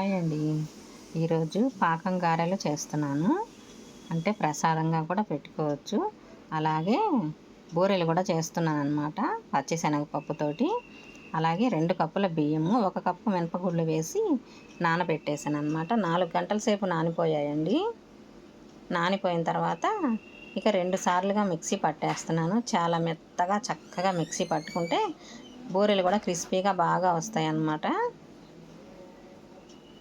Hi అండి ఈరోజు పాకం గారెలు చేస్తున్నాను. అంటే ప్రసాదంగా కూడా పెట్టుకోవచ్చు. అలాగే బూరెలు కూడా చేస్తున్నాను అనమాట పచ్చిశనగపప్పుతోటి అలాగే రెండు కప్పుల బియ్యము ఒక కప్పు మినపగుళ్ళు వేసి నానబెట్టేసాను అనమాట నాలుగు గంటల సేపు నానిపోయాయండి. నానిపోయిన తర్వాత ఇక రెండు సార్లుగా మిక్సీ పట్టేస్తున్నాను. చాలా మెత్తగా చక్కగా మిక్సీ పట్టుకుంటే బూరెలు కూడా క్రిస్పీగా బాగా వస్తాయి అన్నమాట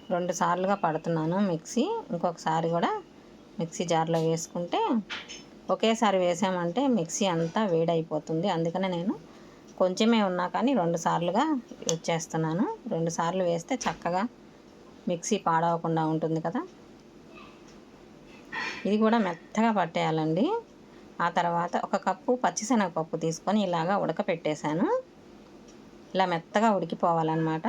రెండు సార్లుగా పడుతున్నాను మిక్సీ. ఇంకొకసారి కూడా మిక్సీ జార్లో వేసుకుంటే ఒకేసారి వేసామంటే మిక్సీ అంతా వేడైపోతుంది. అందుకనే నేను కొంచెమే ఉన్నా కానీ రెండు సార్లుగా యూజ్ చేస్తున్నాను. రెండు సార్లు వేస్తే చక్కగా మిక్సీ పాడవకుండా ఉంటుంది కదా. ఇది కూడా మెత్తగా పట్టేయాలండి. ఆ తర్వాత ఒక కప్పు పచ్చిశనగపప్పు తీసుకొని ఇలాగా ఉడకపెట్టేశాను. ఇలా మెత్తగా ఉడికిపోవాలన్నమాట.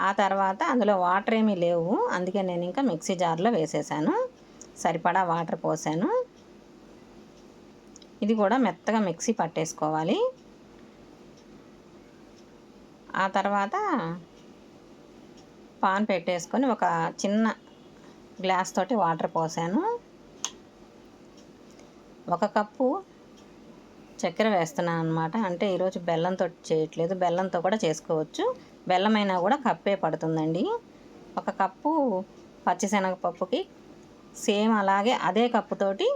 ఆ తర్వాత అందులో వాటర్ ఏమీ లేవు. అందుకే నేను ఇంకా మిక్సీ జార్లో వేసేసాను. సరిపడా వాటర్ పోసాను. ఇది కూడా మెత్తగా మిక్సీ పట్టేసుకోవాలి. ఆ తర్వాత పాన్ పెట్టేసుకొని ఒక చిన్న గ్లాస్ తోటి వాటర్ పోసాను. ఒక కప్పు చక్కెర వేస్తున్నాను అనమాట అంటే ఈరోజు బెల్లంతో చేయట్లేదు. బెల్లంతో కూడా చేసుకోవచ్చు. బెల్లమైనా కూడా కప్పే పడుతుందండి. ఒక కప్పు పచ్చిశనగపప్పుకి సేమ్ అలాగే అదే కప్పుతోటి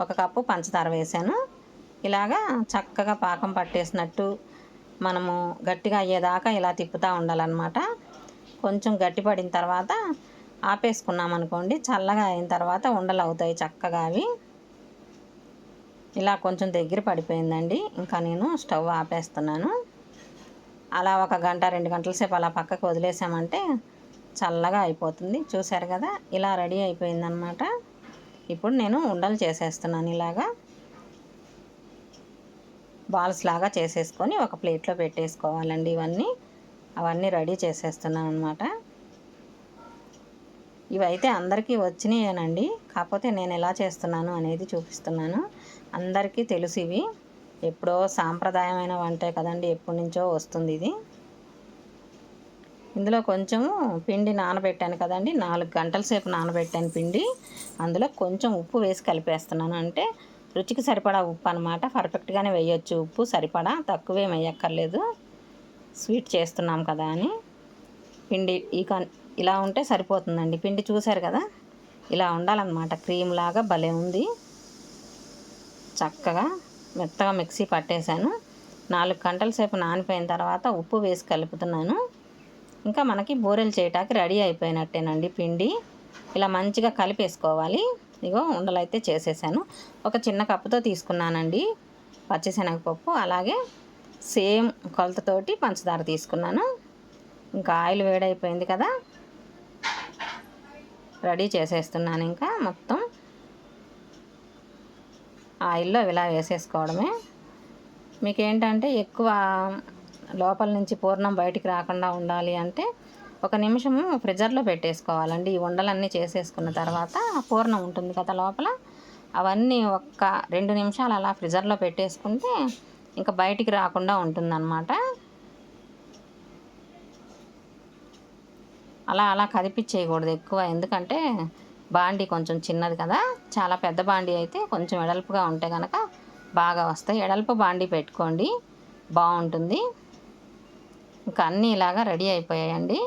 ఒక కప్పు పంచదార వేసాను ఇలాగా చక్కగా పాకం పట్టేసినట్టు మనము గట్టిగా అయ్యేదాకా ఇలా తిప్పుతూ ఉండాలన్నమాట. కొంచెం గట్టి పడిన తర్వాత ఆపేసుకున్నాం అనుకోండి చల్లగా అయిన తర్వాత ఉండలు అవుతాయి చక్కగా అవి. ఇలా కొంచెం దగ్గర పడిపోయిందండి. ఇంకా నేను స్టవ్ ఆపేస్తున్నాను. అలా ఒక గంట రెండు గంటల సేపు అలా పక్కకు వదిలేసామంటే చల్లగా అయిపోతుంది. చూశారు కదా ఇలా రెడీ అయిపోయిందనమాట ఇప్పుడు నేను ఉండలు చేసేస్తున్నాను ఇలాగా. బాల్స్ లాగా చేసేసుకొని ఒక ప్లేట్లో పెట్టేసుకోవాలండి ఇవన్నీ. అవన్నీ రెడీ చేసేస్తున్నాను అనమాట ఇవైతే అందరికీ వచ్చినాయేనండి. కాకపోతే నేను ఎలా చేస్తున్నాను అనేది చూపిస్తున్నాను. అందరికీ తెలుసు ఇవి. ఎప్పుడో సాంప్రదాయమైన వంటే కదండి ఎప్పటి నుంచో వస్తుంది ఇది. ఇందులో కొంచెము పిండి నానబెట్టాను కదండి నాలుగు గంటల సేపు నానబెట్టాను పిండి. అందులో కొంచెం ఉప్పు వేసి కలిపేస్తున్నాను. అంటే రుచికి సరిపడా ఉప్పు అనమాట పర్ఫెక్ట్గానే వేయొచ్చు ఉప్పు సరిపడా. తక్కువేం వేయక్కర్లేదు. స్వీట్ చేస్తున్నాం కదా అని. పిండి ఈ ఇలా ఉంటే సరిపోతుందండి. పిండి చూశారు కదా? ఇలా ఉండాలన్నమాట. క్రీమ్ లాగా భలే ఉంది. చక్కగా మెత్తగా మిక్సీ పట్టేశాను. నాలుగు గంటల సేపు నానిపోయిన తర్వాత ఉప్పు వేసి కలుపుతున్నాను. ఇంకా మనకి బూరెలు చేయటానికి రెడీ అయిపోయినట్టేనండి పిండి. ఇలా మంచిగా కలిపేసుకోవాలి. ఇగో ఉండలైతే చేసేసాను. ఒక చిన్న కప్పుతో తీసుకున్నానండి పచ్చిశనగపప్పు. అలాగే సేమ్ కొలతతోటి పంచదార తీసుకున్నాను. ఇంకా ఆయిల్ వేడైపోయింది కదా. రెడీ చేసేస్తున్నాను ఇంకా మొత్తం. ఆయిల్లో ఇలా వేసేసుకోవడమే. మీకు ఏంటంటే ఎక్కువ లోపల నుంచి పూర్ణం బయటికి రాకుండా ఉండాలి అంటే ఒక నిమిషము ఫ్రిజర్లో పెట్టేసుకోవాలండి. ఈ ఉండలన్నీ చేసేసుకున్న తర్వాత పూర్ణం ఉంటుంది కదా లోపల. అవన్నీ ఒక్క రెండు నిమిషాలు అలా ఫ్రిజర్లో పెట్టేసుకుంటే ఇంకా బయటికి రాకుండా ఉంటుందన్నమాట. అలా అలా కదిపించేయకూడదు ఎక్కువ. ఎందుకంటే బాండీ కొంచెం చిన్నది కదా చాలా పెద్ద బాండీ అయితే కొంచెం ఎడల్పుగా ఉంటే కనుక బాగా వస్తాయి. ఎడల్పు బాండీ పెట్టుకోండి బాగుంటుంది. ఇంకా అన్నీ ఇలాగా రెడీ అయిపోయాయండి.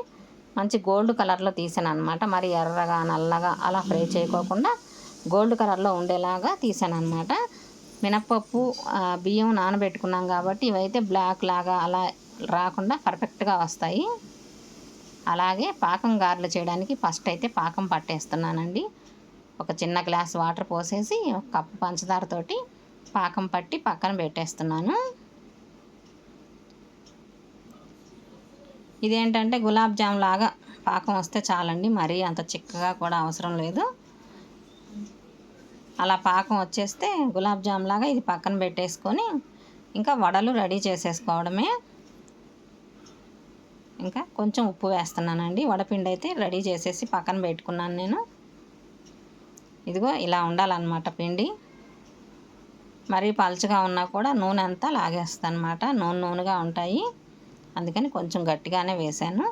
మంచి గోల్డ్ కలర్లో తీసాను అనమాట మరి ఎర్రగా నల్లగా అలా ఫ్రై చేయకోకుండా గోల్డ్ కలర్లో ఉండేలాగా తీసాను అనమాట మినప్పప్పు బియ్యం నానబెట్టుకున్నాం కాబట్టి ఇవైతే బ్లాక్ లాగా అలా రాకుండా పర్ఫెక్ట్గా వస్తాయి. అలాగే పాకం గారెలు చేయడానికి ఫస్ట్ అయితే పాకం పట్టేస్తున్నానండి. ఒక చిన్న గ్లాస్ వాటర్ పోసేసి ఒక కప్పు పంచదారతోటి పాకం పట్టి పక్కన పెట్టేస్తున్నాను. ఇదేంటంటే గులాబ్ జామ్ లాగా పాకం వస్తే చాలండి మరీ అంత చిక్కగా కూడా అవసరం లేదు. అలా పాకం వచ్చేస్తే గులాబ్ జామ్ లాగా ఇది పక్కన పెట్టేసుకొని ఇంకా వడలు రెడీ చేసేసుకోవడమే. ఇంకా కొంచెం ఉప్పు వేస్తున్నానండి. వడపిండి అయితే రెడీ చేసేసి పక్కన పెట్టుకున్నాను నేను. ఇదిగో ఇలా ఉండాలన్నమాట పిండి. మరీ పలుచగా ఉన్నా కూడా నూనె అంతా లాగేస్తానమాట నూనె నూనెగా ఉంటాయి. అందుకని కొంచెం గట్టిగానే వేసాను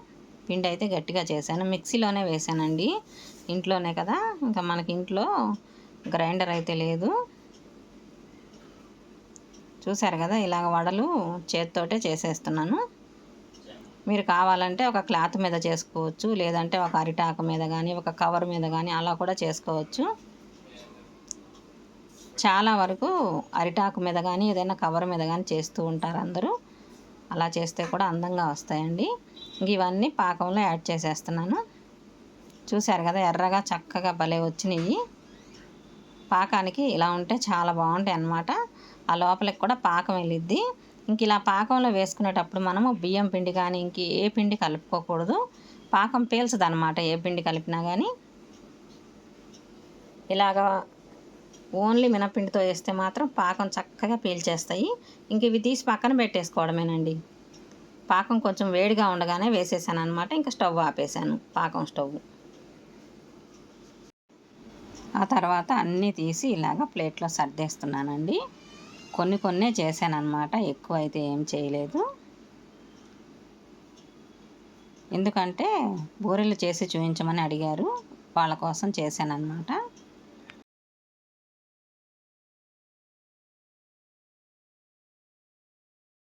పిండి అయితే గట్టిగా చేశాను. మిక్సీలోనే వేశానండి. ఇంట్లోనే కదా. ఇంకా మనకి ఇంట్లో గ్రైండర్ అయితే లేదు. చూసారు కదా ఇలాగ వడలు చేత్తోటే చేసేస్తున్నాను. మీరు కావాలంటే ఒక క్లాత్ మీద చేసుకోవచ్చు లేదంటే ఒక అరిటాకు మీద కానీ ఒక కవర్ మీద కానీ అలా కూడా చేసుకోవచ్చు. చాలా వరకు అరిటాకు మీద కానీ ఏదైనా కవర్ మీద కానీ చేస్తూ ఉంటారు అందరూ. అలా చేస్తే కూడా అందంగా వస్తాయండి. ఇవన్నీ పాకంలో యాడ్ చేసేస్తున్నాను. చూశారు కదా ఎర్రగా చక్కగా భలే వచ్చినాయి. పాకానికి ఇలా ఉంటే చాలా బాగుంటాయి అన్నమాట. ఆ లోపలికి కూడా పాకం వెళ్ళిద్ది. ఇంక ఇలా పాకంలో వేసుకునేటప్పుడు మనము బియ్యం పిండి కానీ ఇంక ఏ పిండి కలుపుకోకూడదు. పాకం పీల్చదనమాట ఏ పిండి కలిపినా కానీ ఇలాగా ఓన్లీ మినపిండితో వేస్తే మాత్రం పాకం చక్కగా పీల్చేస్తాయి. ఇంక ఇవి తీసి పక్కన పెట్టేసుకోవడమేనండి. పాకం కొంచెం వేడిగా ఉండగానే వేసేసాను అనమాట ఇంకా స్టవ్ ఆపేసాను. పాకం స్టవ్. ఆ తర్వాత అన్నీ తీసి ఇలాగ ప్లేట్లో సర్దేస్తున్నానండి. కొన్ని కొన్నే చేశాను అనమాట ఎక్కువ అయితే ఏం చేయలేదు. ఎందుకంటే బూరెలు చేసి చూపించమని అడిగారు. వాళ్ళ కోసం చేశాను అనమాట